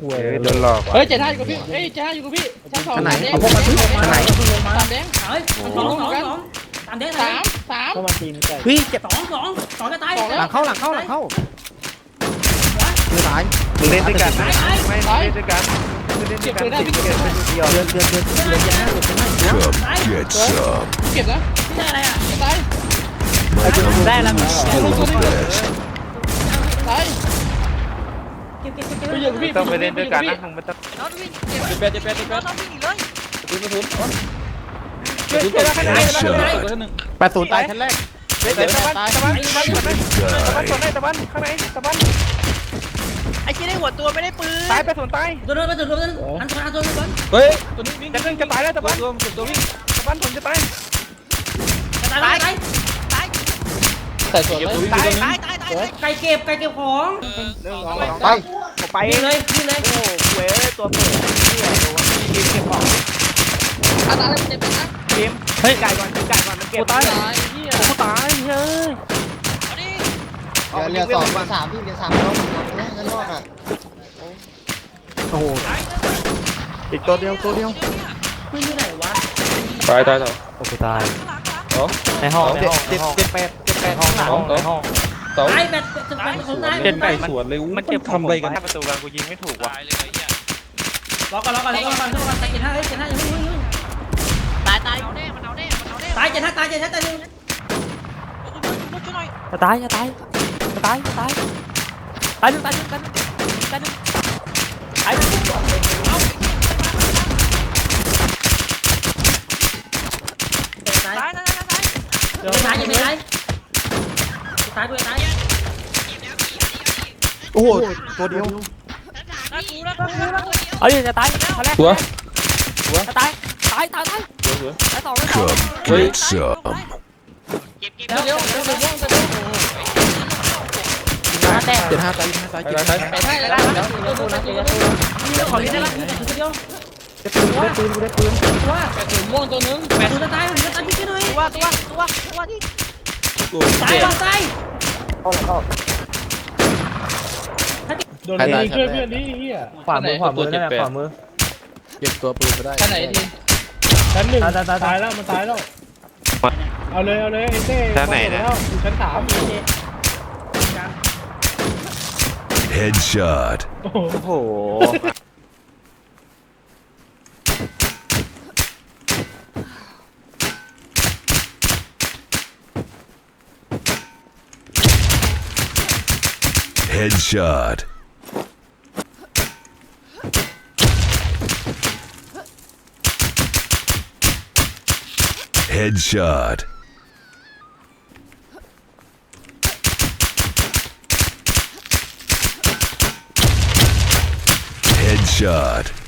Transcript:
คุยเฮ้ยโดนหลอกว่ะเฮ้ยเจ็ดห้าอยู่กับพี่เฮ้ยเจ็ดห้าอยู่กับพี่ชั้นสองอันไหนสามแดงเอาพวกมันขึ้นมาไหนสามแดงเฮ้ยสองสองสองตามเด้สามสามก็มาตีมไก่พี่เจ็บสองสองสองจะตายหลังเข้าหลังเข้าหลังเข้าไม่ตายมึงเล่นด้วยกันนะไม่ไม่เล่นด้วยกันมึงเล่นด้วยกันติดเกมเป็นเดียวเดือนเดือนเดือนเดือนเดือนหน้าเดือนหน้าตาย Get some. เก็บนะไม่ใช่อะไรอะไม่ตายได้แล้ว Still the best. ตาย เก็บเก็บเก็บ ไปอยู่กับพี่ต้องไปเล่นด้วยกันนะมึงไม่ต้องน้องวิ่งเจ็บเจ็ดแปดเจ็ดแปดเจ็ดแปดน้องวิ่งอีกเลยปืนกระสุนเล่นด้วยกันนะ Headshot. ตัวหนึ่งแปดศูนย์ตายชั้นแรกเล่นตะวันตะวันตะวันตะวันตะวันตะวันข้างในตะวันไอ้ที่ได้หัวตัวไม่ได้ปืนตายไปส่วนตายตัวนึงไปตัวนึงอันตัวอันตัวนึงก่อนเฮ้ยตัวนี้วิ่งจะนึงจะตายแล้วตะวันตัวตัววิ่งตะวันผมจะตายตายตายตายใส่ส่วนเลยตายตายตายตายไก่เก็บไก่เก็บของหนึ่งสองไป ไปยิงเลยยิงเลยโอ้เว้ยตัวเปิดเนี่ยโดนทีมเก็บของอาตายแล้วเจ็บไปนะทีมเฮ้ยไก่ก่อนไก่ก่อนมันเก็บตายตายเฮียกูตายเฮ้ยเอาดิเรือสองเรือสามพี่เรือสามรอบชั้นรอบอะโอ้โหอีกตัวเดียวตัวเดียวไม่อยู่ไหนวะตายตายตายโอ้ตายในห้องในเจ็ดห้องเจ็ดเจ็ดแปดเจ็ดแปดห้องหลังห้องในห้อง สองตายแบบจะตายคนตายเจ็ดแปด สวนเลยมันเก็บทำอะไรกัน ประตูกันกูยิงไม่ถูกว่ะตายเลยไอ้เหี้ยรอก่อนรอก่อนรอก่อนรอก่อนตายเจ็ดห้าเฮ้ยเจ็ดห้ายังไม่ยังตายตายเอาแน่มันเอาแน่มันเอาแน่ตายเจ็ดห้าตายเจ็ดห้าตายหนึ่งช่วยหน่อยจะตายจะตายจะตายจะตายตายหนึ่งตายหนึ่งตายหนึ่งตายหนึ่งตายหนึ่งตายตายตายตายตายไม่ตายยังไม่ตาย ตายกูตายโอ้โหตัวเดียวน่ากลัวน่ากลัวน่ากลัวเอาดิจะตายคนแรกตัวจะตายตายตายตายตายสองตายสอง Come get some. เก็บเก็บเดี๋ยวเดี๋ยวเดี๋ยวเดี๋ยวเดี๋ยวแตกเจ็ดห้าตายห้าตายไปเจ็ดไปห้าไปได้แล้วเดี๋ยวเดี๋ยวเดี๋ยวเดี๋ยวเดี๋ยวเดี๋ยวขอเล่นได้ละทีเดียวได้ปืนได้ปืนได้ปืนว่าแปดถุงม่วงตัวนึงแปดตัวตายมันจะตายพี่หน่อยตัวตัวตัวตัวที่ ตายว่ะตายโดนนี่ช่วยเพื่อนนี่เฮียขวามือขวามือนั่นแหละขวามือเก็บตัวปืนไปได้ชั้นไหนดีชั้นหนึ่งตายแล้วมันตายแล้วเอาเลยเอาเลยไอ้เต้แล้วอยู่ชั้นสาม Headshot. โอ้โห โอ้โห Headshot. Headshot. Headshot.